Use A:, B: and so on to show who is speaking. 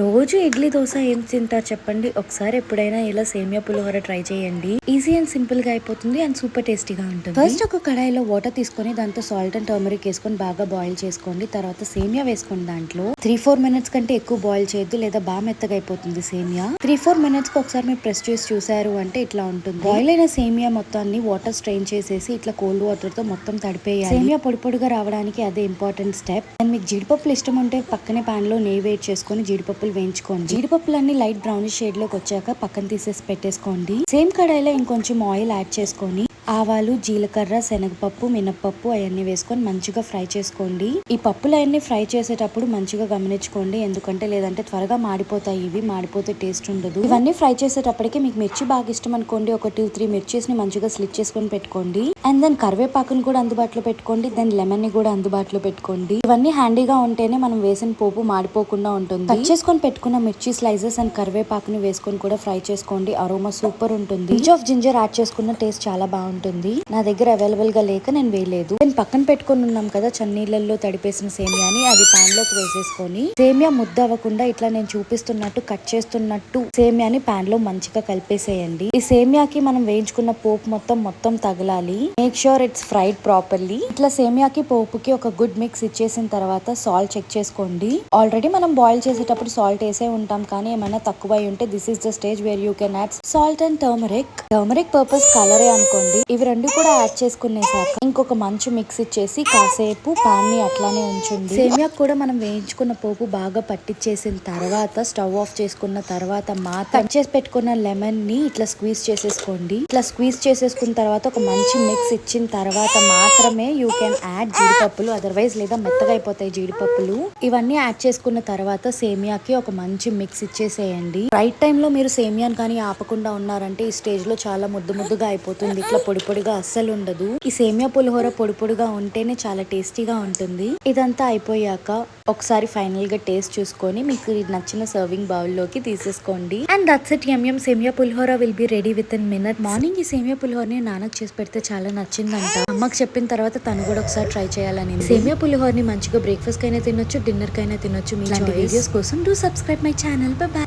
A: రోజు ఇడ్లీ దోశ ఏం తింటారు చెప్పండి? ఒకసారి ఎప్పుడైనా ఇలా సేమియా పులిహోర ట్రై చేయండి. ఈజీ అండ్ సింపుల్గా అయిపోతుంది అండ్ సూపర్ టేస్టీగా ఉంటుంది. ఫస్ట్ ఒక కడాయిలో వాటర్ తీసుకొని దాంతో సాల్ట్ అండ్ టర్మరిక్ వేసుకొని బాగా బాయిల్ చేసుకోండి. తర్వాత సేమియా వేసుకోండి దాంట్లో త్రీ ఫోర్ మినిట్స్ కంటే ఎక్కువ బాయిల్ చేయొద్దు లేదా బాగా మెత్తగా అయిపోతుంది సేమియా. త్రీ ఫోర్ మినిట్స్కి ఒకసారి మీరు ప్రెస్ చేసి చూసారు అంటే ఇట్లా ఉంటుంది. బాయిల్ అయిన సేమియా మొత్తాన్ని వాటర్ స్ట్రెయిన్ చేసేసి ఇట్లా కోల్డ్ వాటర్తో మొత్తం తడిపేయాలి. సేమియా పొడి పొడిగా రావడానికి అదే ఇంపార్టెంట్ స్టెప్ అండ్ మీకు జీడిపప్పులు ఇష్టం ఉంటే పక్కనే పాన్లో నెయ్యి వేట్ చేసుకొని జీడిపప్పులు వేయించుకోండి. జీడిపప్పులన్నీ లైట్ బ్రౌనిష్ షేడ్లోకి వచ్చాక పక్కన తీసేసి పెట్టేసుకోండి. సేమ్ కడాయిలో ఇంకొంచెం ఆయిల్ యాడ్ చేసుకొని ఆవాలు జీలకర్ర శనగపప్పు మినప్పప్పు అవన్నీ వేసుకొని మంచిగా ఫ్రై చేసుకోండి. ఈ పప్పులు అవన్నీ ఫ్రై చేసేటప్పుడు మంచిగా గమనించుకోండి. ఎందుకంటే లేదంటే త్వరగా మాడిపోతాయి. ఇవి మాడిపోతే టేస్ట్ ఉండదు. ఇవన్నీ ఫ్రై చేసేటప్పటికి మీకు మిర్చి బాగా ఇష్టం అనుకోండి. ఒక టూ త్రీ మిర్చిస్ని మంచిగా స్లిట్ చేసుకొని పెట్టుకోండి. అండ్ దెన్ కరివేపాకుని కూడా అందుబాటులో పెట్టుకోండి. దెన్ లెమన్ని కూడా అందుబాటులో పెట్టుకోండి. ఇవన్నీ హ్యాండీగా ఉంటేనే మనం వేసిన పోపు మాడిపోకుండా ఉంటుంది. కట్ చేసుకొని పెట్టుకున్న మిర్చి స్లైసెస్ అండ్ కరివేపాకుని వేసుకొని కూడా ఫ్రై చేసుకోండి. అరోమా సూపర్ ఉంటుంది. ఇంచ్ ఆఫ్ జింజర్ యాడ్ చేసుకున్న టేస్ట్ చాలా బాగుంటుంది. నా దగ్గర అవైలబుల్గా లేక నేను వేయలేదు. నేను పక్కన పెట్టుకొని ఉన్నాం కదా చన్నీళ్ళల్లో తడిపేసిన సేమియాని అది పాన్లోకి వేసేసుకొని సేమియా ముద్ద అవ్వకుండా ఇట్లా నేను చూపిస్తున్నట్టు కట్ చేస్తున్నట్టు సేమియాని పాన్లో మంచిగా కలిపేసేయండి. ఈ సేమియాకి మనం వేయించుకున్న పోపు మొత్తం మొత్తం తగలాలి. Make sure it's fried properly ఇట్లా సేమియాకి పోపుకి ఒక గుడ్ మిక్స్ ఇచ్చేసిన తర్వాత సాల్ట్ చెక్ చేసుకోండి. ఆల్రెడీ మనం బాయిల్ చేసేటప్పుడు సాల్ట్ వేసే ఉంటాం కానీ ఏమైనా తక్కువ ఉంటే this is the stage where you can add salt and turmeric turmeric purpose కలరే అనుకోండి. ఇవి రెండు కూడా యాడ్ చేసుకునేసాక ఇంకొక మంచి మిక్స్ ఇచ్చేసి కాసేపు పాన్ని అట్లానే ఉంచండి. సేమియా కూడా మనం వేయించుకున్న పోపు బాగా పట్టించేసిన తర్వాత స్టవ్ ఆఫ్ చేసుకున్న తర్వాత మా కట్ చేసి పెట్టుకున్న లెమన్ని ఇట్లా స్క్వీజ్ చేసేసుకోండి. ఇట్లా స్క్వీజ్ చేసేసుకున్న తర్వాత ఒక మంచి మిక్స్ ఇచ్చిన తర్వాత మాత్రమే యూ కెన్ యాడ్ జీడిపప్పులు అదర్వైజ్ లేదా మెత్తగా అయిపోతాయి జీడిపప్పులు. ఇవన్నీ యాడ్ చేసుకున్న తర్వాత సేమియాకి ఒక మంచి మిక్స్ ఇచ్చేసేయండి. రైట్ టైం లో మీరు సేమియాని కానీ ఆపకుండా ఉన్నారంటే ఈ స్టేజ్లో చాలా ముద్దు ముద్దుగా అయిపోతుంది. ఇట్లా పొడి పొడిగా అస్సలు ఉండదు. ఈ సేమియా పులిహోర పొడి పొడిగా ఉంటేనే చాలా టేస్టీగా ఉంటుంది. ఇదంతా అయిపోయాక ఒకసారి ఫైనల్గా టేస్ట్ చూసుకొని మీకు ఇది నచ్చిన సర్వింగ్ బౌల్లోకి తీసేసుకోండి. And that's it mm semiya pulihora will be ready within minute morning ఈ సేమియా పులిహోరని నాన్నకు చేసి పెడితే చాలా నచ్చిందంట. అమ్మకి చెప్పిన తర్వాత తను కూడా ఒకసారి ట్రై చేయాలని సేమియా పులిహోరని మంచిగా బ్రేక్ఫాస్ట్ కైనా తినొచ్చు డిన్నర్ కైనా తినొచ్చు. మీ వీడియోస్ కోసం do subscribe my channel bye